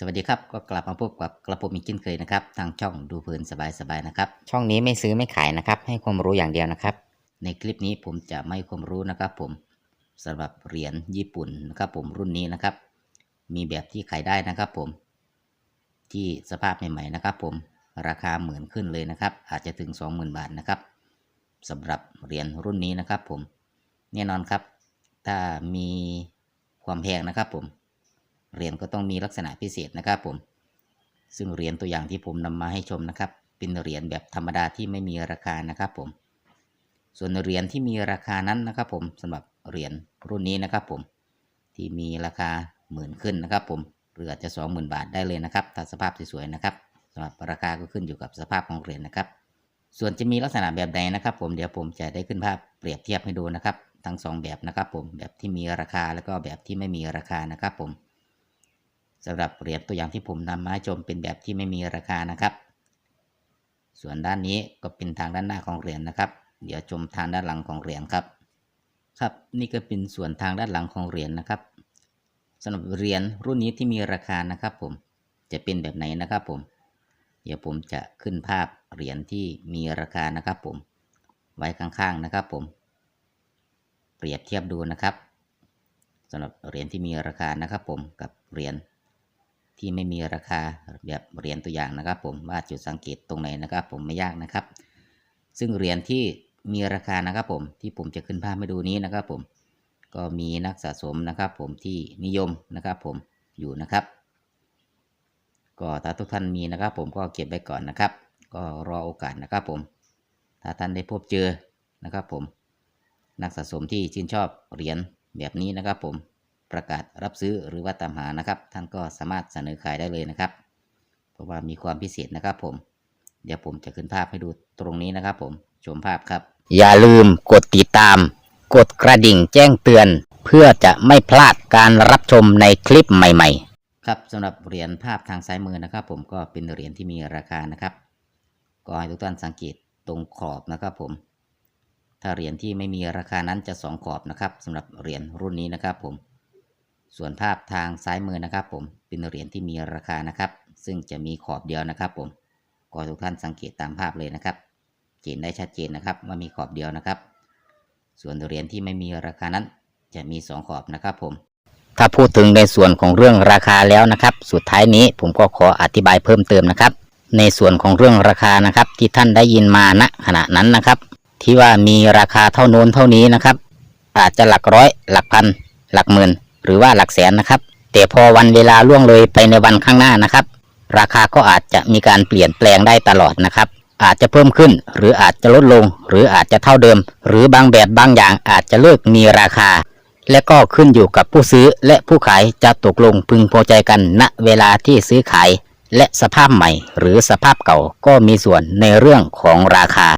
สวัสดีครับ ก็กลับมาพบกับกระผมอีกเช่นเคยนะครับ ทางช่องดูเพลินสบายๆนะครับ ช่องนี้ไม่ซื้อไม่ขายนะครับ ให้ความรู้อย่างเดียวนะครับ ในคลิปนี้ผมจะไม่ความรู้นะครับ ผมสำหรับเหรียญญี่ปุ่นนะครับ ผมรุ่นนี้นะครับ มีแบบที่ขายได้นะครับ ผม ที่สภาพใหม่ๆนะครับ ผมราคาหมื่นขึ้นเลยนะครับ อาจจะถึง 20,000 บาทนะครับสำหรับเหรียญรุ่นนี้นะครับ ผมแน่นอนครับ ถ้ามีความแพงนะครับ ผม เหรียญก็ต้องมีลักษณะพิเศษนะครับผม ซึ่งเหรียญตัวอย่างที่ผมนำมาให้ชมนะครับ เป็นเหรียญแบบธรรมดาที่ไม่มีราคานะครับผม ส่วนเหรียญที่มีราคานั้นนะครับผมสำหรับเหรียญรุ่นนี้นะครับผม ที่มีราคาหมื่นขึ้นนะครับผมหรืออาจจะสองหมื่นบาทได้เลยนะครับถ้าสภาพสวยๆนะครับสำหรับราคาก็ขึ้นอยู่กับสภาพของเหรียญนะครับ ส่วนจะมีลักษณะแบบใดนะครับ ผมเดี๋ยวผมจะได้ขึ้นภาพเปรียบเทียบให้ดูนะครับ ทั้งสองแบบนะครับผมแบบที่มีราคาแล้วก็แบบที่ไม่มีราคานะครับผม สำหรับเหรียญตัวอย่างที่ผมนำมาชมเป็นแบบที่ไม่มีราคานะครับ ส่วนด้านนี้ก็เป็นทางด้านหน้าของเหรียญนะครับ เดี๋ยวชมทางด้านหลังของเหรียญครับ ครับ นี่ก็เป็นส่วนทางด้านหลังของเหรียญนะครับสำหรับเหรียญรุ่นนี้ที่มีราคานะครับ ผมจะเป็นแบบไหนนะครับ ผม เดี๋ยวผมจะขึ้นภาพเหรียญที่มีราคานะครับ ผม ไว้ข้างๆนะครับ ผม เปรียบเทียบดูนะครับสำหรับเหรียญที่มีราคานะครับ ผมกับเหรียญ ที่ไม่มีราคาแบบเหรียญตัวอย่างนะครับ ผมว่าจุดสังเกตตรงไหนนะครับ ผมไม่ยากนะครับ ซึ่งเหรียญที่มีราคานะครับ ผมที่ผมจะขึ้นภาพให้ดูนี้นะครับ ผมก็มีนักสะสมนะครับ ผมที่นิยมนะครับ ผมอยู่นะครับ ก็ถ้าทุกท่านมีนะครับ ผมก็เก็บไว้ก่อนนะครับ ก็รอโอกาสนะครับ ผม ถ้าท่านได้พบเจอนะครับ ผมนักสะสมที่ชื่นชอบเหรียญแบบนี้นะครับ ผม ประกาศรับซื้อหรือว่าตามหานะครับ ท่านก็สามารถเสนอขายได้เลยนะครับ เพราะว่ามีความพิเศษนะครับผม เดี๋ยวผมจะขึ้นภาพให้ดูตรงนี้นะครับ ผมชมภาพครับ อย่าลืมกดติดตาม กดกระดิ่งแจ้งเตือน เพื่อจะไม่พลาดการรับชมในคลิปใหม่ ๆ ครับสำหรับเหรียญภาพทางซ้ายมือนะครับ ผมก็เป็นเหรียญที่มีราคานะครับ ก็ให้ทุกท่านสังเกตตรงขอบนะครับผมถ้าเหรียญที่ไม่มีราคานั้นจะสองขอบนะครับสำหรับเหรียญรุ่นนี้นะครับผม ส่วนภาพทางซ้ายมือนะครับ ผมเป็นเหรียญที่มีราคานะครับ ซึ่งจะมีขอบเดียวนะครับ ผมก็ทุกท่านสังเกตตามภาพเลยนะครับเห็นได้ชัดเจนนะครับว่ามีขอบเดียวนะครับ ส่วนเหรียญที่ไม่มีราคานั้น จะมีสองขอบนะครับ ผม ถ้าพูดถึงในส่วนของเรื่องราคาแล้วนะครับ สุดท้ายนี้ผมก็ขออธิบายเพิ่มเติมนะครับ ในส่วนของเรื่องราคานะครับ ที่ท่านได้ยินมาณขณะนั้นนะครับ ที่ว่ามีราคาเท่าโน้นเท่านี้นะครับ อาจจะหลักร้อย หลักพัน หลักหมื่น หรือว่าหลักแสนนะครับ แต่พอวันเวลาล่วงเลยไปในวันข้างหน้านะครับ ราคาก็อาจจะมีการเปลี่ยนแปลงได้ตลอดนะครับ อาจจะเพิ่มขึ้น หรืออาจจะลดลง หรืออาจจะเท่าเดิม หรือบางแบบบางอย่างอาจจะเลิกมีราคา และก็ขึ้นอยู่กับผู้ซื้อและผู้ขายจะตกลงพึงพอใจกันณเวลาที่ซื้อขาย และสภาพใหม่ หรือสภาพเก่าก็มีส่วนในเรื่องของราคา